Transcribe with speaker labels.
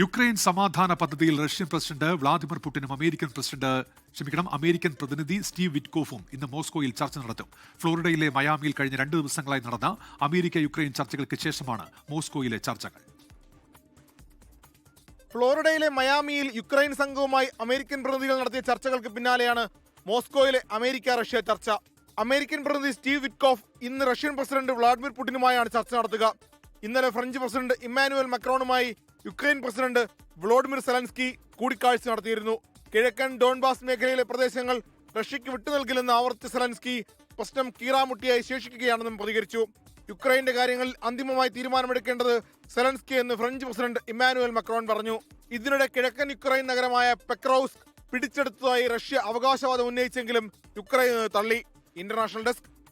Speaker 1: Ukraine സമാധാന പദ്ധതിയിൽ Russian president Vladimir പുടിനും അമേരിക്കൻ പ്രസിഡന്റ് ക്ഷമിക്കണം അമേരിക്കൻ പ്രതിനിധി സ്റ്റീവ് വിറ്റ്കോഫും ഇന്ന് മോസ്കോയിൽ ചർച്ച നടത്തും. ഫ്ലോറിഡയിലെ മയാമിയിൽ കഴിഞ്ഞ രണ്ട് ദിവസങ്ങളായി നടന്ന അമേരിക്ക യുക്രൈൻ ചർച്ചകൾക്ക് ശേഷമാണ് മോസ്കോയിലെ ചർച്ചകൾ.
Speaker 2: ഫ്ലോറിഡയിലെ മയാമിയിൽ യുക്രൈൻ സംഘവുമായി അമേരിക്കൻ പ്രതിനിധികൾ നടത്തിയ ചർച്ചകൾക്ക് പിന്നാലെയാണ് മോസ്കോയിലെ അമേരിക്ക റഷ്യ ചർച്ച. അമേരിക്കൻ പ്രതിനിധി സ്റ്റീവ് വിറ്റ്കോഫ് ഇന്ന് റഷ്യൻ പ്രസിഡന്റ് വ്ളാഡിമിർ പുടിനുമായാണ് ചർച്ച നടത്തുക. ഇന്നലെ ഫ്രഞ്ച് പ്രസിഡന്റ് ഇമ്മാനുവൽ മക്രോണുമായി യുക്രൈൻ പ്രസിഡന്റ് വ്ളോഡിമിർ സെലൻസ്കി കൂടിക്കാഴ്ച നടത്തിയിരുന്നു. കിഴക്കൻ ഡോൺബാസ് മേഖലയിലെ പ്രദേശങ്ങൾ റഷ്യക്ക് വിട്ടുനൽകില്ലെന്ന് ആവർത്തിച്ച സെലൻസ്കി പ്രശ്നം കീറാമുട്ടിയായി ശേഷിക്കുകയാണെന്നും പ്രതികരിച്ചു. യുക്രൈന്റെ കാര്യങ്ങളിൽ അന്തിമമായി തീരുമാനമെടുക്കേണ്ടത് സെലൻസ്കി എന്ന് ഫ്രഞ്ച് പ്രസിഡന്റ് ഇമ്മാനുവൽ മക്രോൺ പറഞ്ഞു. ഇതിനിടെ കിഴക്കൻ യുക്രൈൻ നഗരമായ പെക്രൌസ് പിടിച്ചെടുത്തതായി റഷ്യ അവകാശവാദം ഉന്നയിച്ചെങ്കിലും യുക്രൈൻ തള്ളി. International desk